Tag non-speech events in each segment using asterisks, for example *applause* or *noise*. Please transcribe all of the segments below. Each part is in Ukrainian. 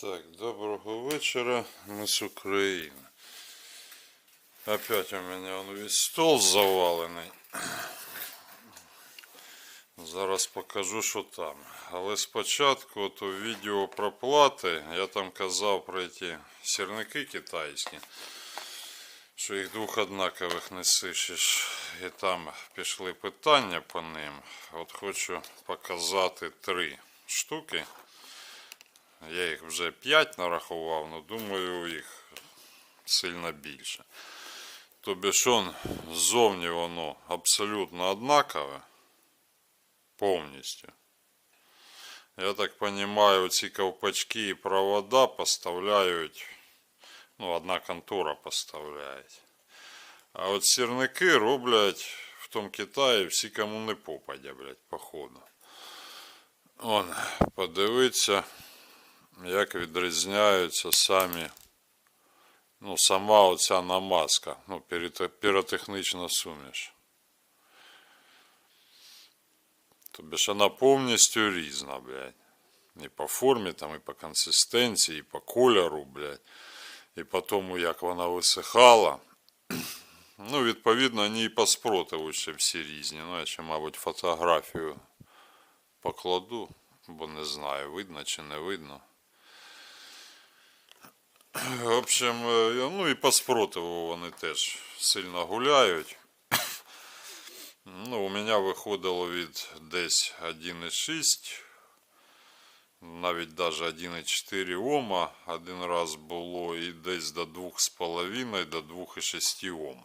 Так, доброго вечора, мы с України. Опять у мене весь стол завалений. Зараз покажу, що там. Але спочатку от у відео про плати я там казав про ті сірники китайські, що їх двох однакових не сишиш. І там пішли питання по ним. От хочу показати три штуки. Я їх вже 5 нарахував, але думаю, їх сильно більше. Тобі он ззовні воно абсолютно однакове. Повністю. Я так розумію, ці ковпачки і провода поставляють. Ну, одна контора поставляє. А от сірники роблять в тому Китаї всі кому не попадя, блядь, походу. Он, подивиться як відрізняються самі, ну, сама оця намазка, ну, піроте- піротехнічна суміш. Тобі ж вона повністю різна, блядь. І по формі, там, і по консистенції, і по кольору, блядь. І по тому, як вона висихала. *clears throat* Ну, відповідно, вони і по спротиву ще всі різні. Ну, я ще, мабуть, фотографію покладу, бо не знаю, видно чи не видно. В общем, е, ну і по спротиву вони теж сильно гуляють. *coughs* Ну, у мене виходило від десь 1,6, навіть даже 1,4 Ома один раз було, і десь до 2,5 до 2,6 Ом.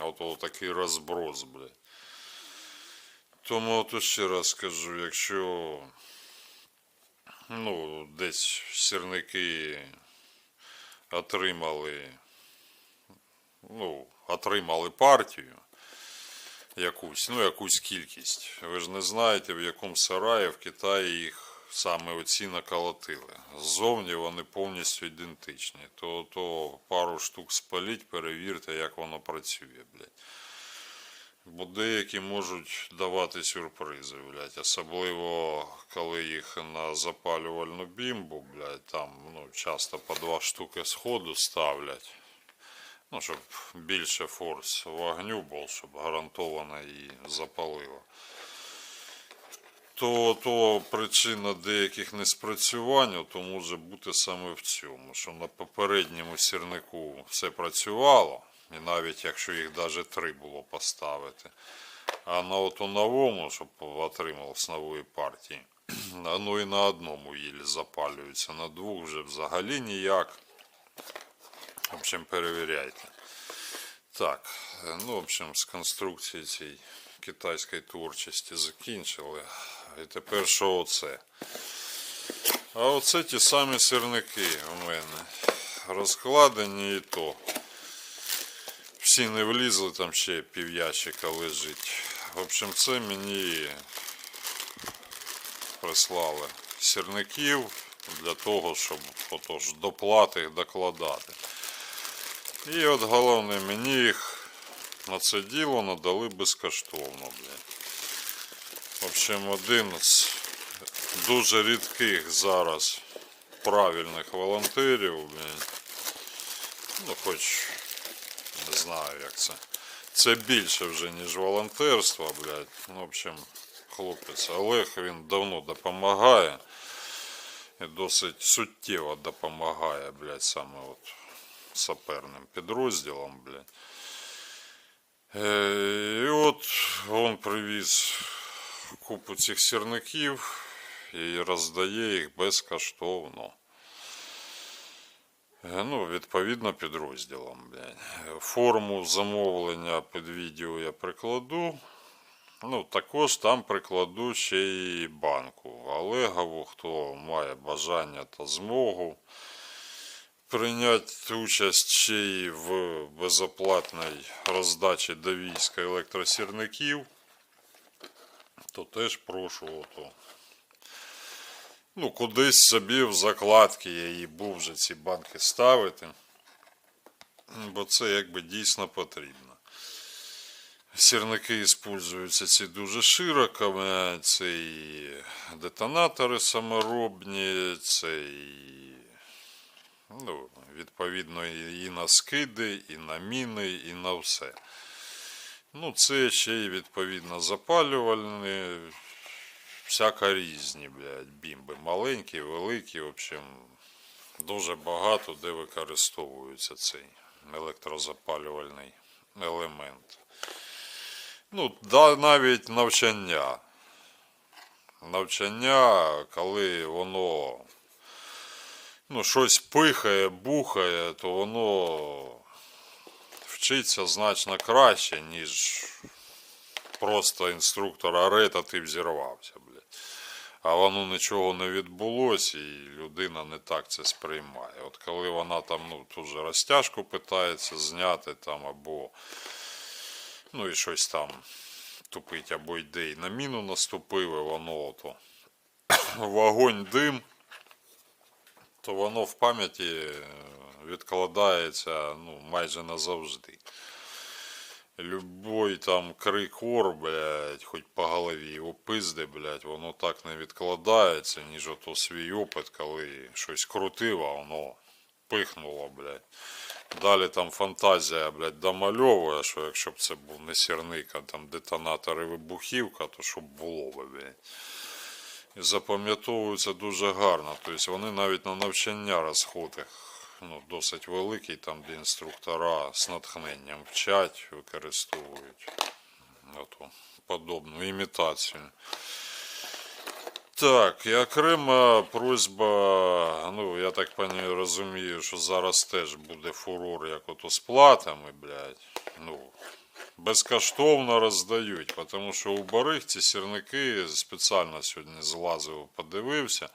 От, от такий розброс, блядь. Тому от ще раз скажу, якщо ну, десь сірники отримали, ну, отримали партію якусь, ну, якусь кількість. Ви ж не знаєте, в якому сараї в Китаї їх саме оці наколотили. Ззовні вони повністю ідентичні. То, то пару штук спаліть, перевірте, як воно працює, блядь. Бо деякі можуть давати сюрпризи, блядь. Особливо, коли їх на запалювальну бімбу, блядь, там ну, часто по два штуки сходу ставлять. Ну, щоб більше форс вогню був, щоб гарантовано її запалило. То, то причина деяких неспрацювань то може бути саме в цьому, що на попередньому сірнику все працювало, і навіть якщо їх навіть три було поставити. А на ото новому, щоб отримав з нової партії, *clears throat* ну і на одному їлі запалюється, на двох вже взагалі ніяк. В общем, перевіряйте. Так, ну, в общем, з конструкції цієї китайської творчості закінчили. І тепер що оце? А оце ті самі сирники у мене. Розкладені і то. Не влізли, там ще пів'ящика лежить. В общем, це мені прислали сірників для того, щоб отож, доплати докладати. І от головне, мені їх на це діло надали безкоштовно, блядь. В общем, один з дуже рідких зараз правильних волонтерів, блядь. Ну, хоч знаю, як це. Це більше вже, ніж волонтерство, блядь. Ну, в общем, хлопець Олег, він давно допомагає. І досить суттєво допомагає, блядь, саме от саперним підрозділом, блядь. Е, І от він привіз купу цих сірників і роздає їх безкоштовно. Е, Ну, відповідно, підрозділом. Форму замовлення під відео я прикладу. Ну, також там прикладу ще й банку Олегову, хто має бажання та змогу прийняти участь ще й в безоплатній роздачі до війська електросірників, то теж прошу ото. Ну, кудись собі в закладки я її був вже ці банки ставити, бо це якби дійсно потрібно. Сірники використовуються ці дуже широко, це і детонатори саморобні, це і Ну, відповідно, і на скиди, і на міни, і на все. Ну, це ще й відповідно запалювальні, всяка різні, блядь, бімби. Маленькі, великі, в общем, дуже багато де використовується цей електрозапалювальний елемент. Ну, да, навіть навчання. Навчання, коли воно ну, щось пихає, бухає, то воно вчиться значно краще, ніж просто інструктор арета ти взірвався, блядь. А воно нічого не відбулося, і людина не так це сприймає. От коли вона там ну, тут же розтяжку питається зняти там або ну і щось там тупить, або йде і на міну наступив, і воно ото *coughs* вогонь дим, то воно в пам'яті е, відкладається ну, майже назавжди. Любой там крик ор, блядь, хоч по голові його пизди, блядь, воно так не відкладається, ніж ото свій опит, коли щось крутив, воно пихнуло, блядь. Далі там фантазія, блядь, домальовує, що якщо б це був не сірник, а там детонатор і вибухівка, то щоб було би, блядь. І запам'ятовуються дуже гарно. Тобто вони навіть на навчання розходи ну, досить великий, там, де інструктора з натхненням вчать, використовують оту, подобну імітацію. Так, і окрема просьба, ну, я так пані розумію, що зараз теж буде фурор, як ото з платами, блядь. Ну, безкоштовно роздають, тому що у барих ці сірники спеціально сьогодні злазив, подивився.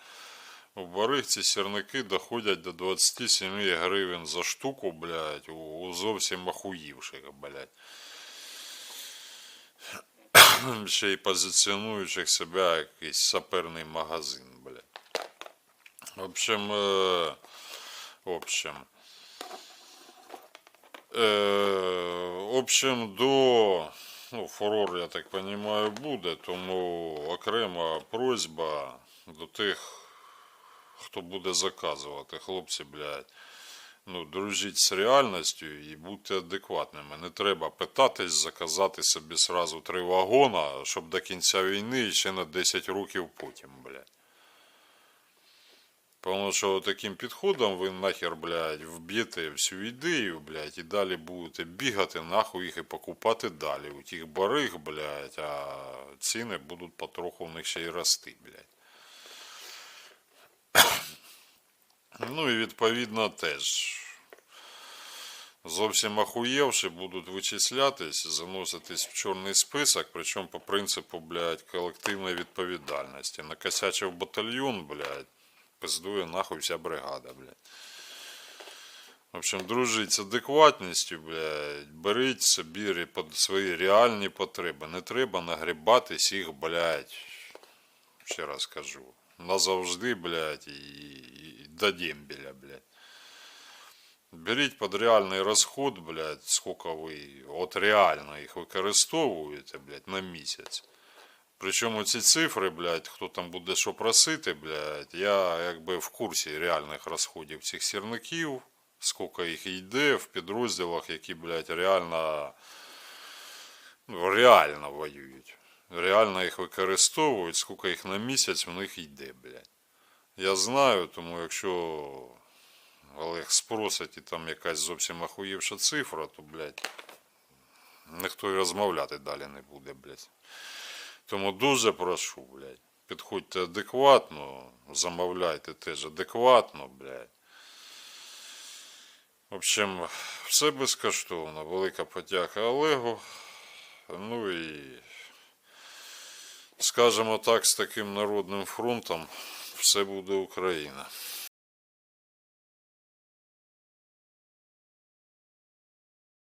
У барих ці сірники доходять до 27 гривень за штуку, блядь, у, зовсім охуївших, блядь. *coughs* Ще й позиціонуючих себе якийсь саперний магазин, блядь. В общем, е, в общем, е, в общем, до ну, фурор, я так понимаю, буде, тому окрема просьба до тих, хто буде заказувати. Хлопці, блядь, ну, дружіть з реальністю і будьте адекватними. Не треба питатись заказати собі сразу три вагона, щоб до кінця війни і ще на 10 років потім, блядь. Тому що таким підходом ви нахер, блядь, вб'єте всю ідею, блядь, і далі будете бігати, нахуй їх і покупати далі. У тих бариг, блядь, а ціни будуть потроху в них ще й рости, блядь. Ну і відповідно теж. Зовсім охуєвши будуть вичислятись, заноситись в чорний список, причому по принципу, блядь, колективної відповідальності. Накосячив батальйон, блядь, пиздує нахуй вся бригада, блядь. В общем, дружіть з адекватністю, блядь, беріть собі свої реальні потреби. Не треба нагрібатись їх, блядь, ще раз кажу, назавжди, блядь, і, і, до дембеля, блядь. Беріть під реальний розход, блядь, скільки ви от реально їх використовуєте, блядь, на місяць. Причому ці цифри, блядь, хто там буде що просити, блядь, я якби в курсі реальних розходів цих сірників, скільки їх йде в підрозділах, які, блядь, реально, ну, реально воюють. Реально їх використовують, скільки їх на місяць в них йде, блядь. Я знаю, тому якщо Олег спросить і там якась зовсім охуєвша цифра, то, блядь, ніхто і розмовляти далі не буде, блядь. Тому дуже прошу, блядь, підходьте адекватно, замовляйте теж адекватно, блядь. В общем, все безкоштовно. Велика подяка Олегу. Ну і, скажімо так, з таким народним фронтом все буде Україна.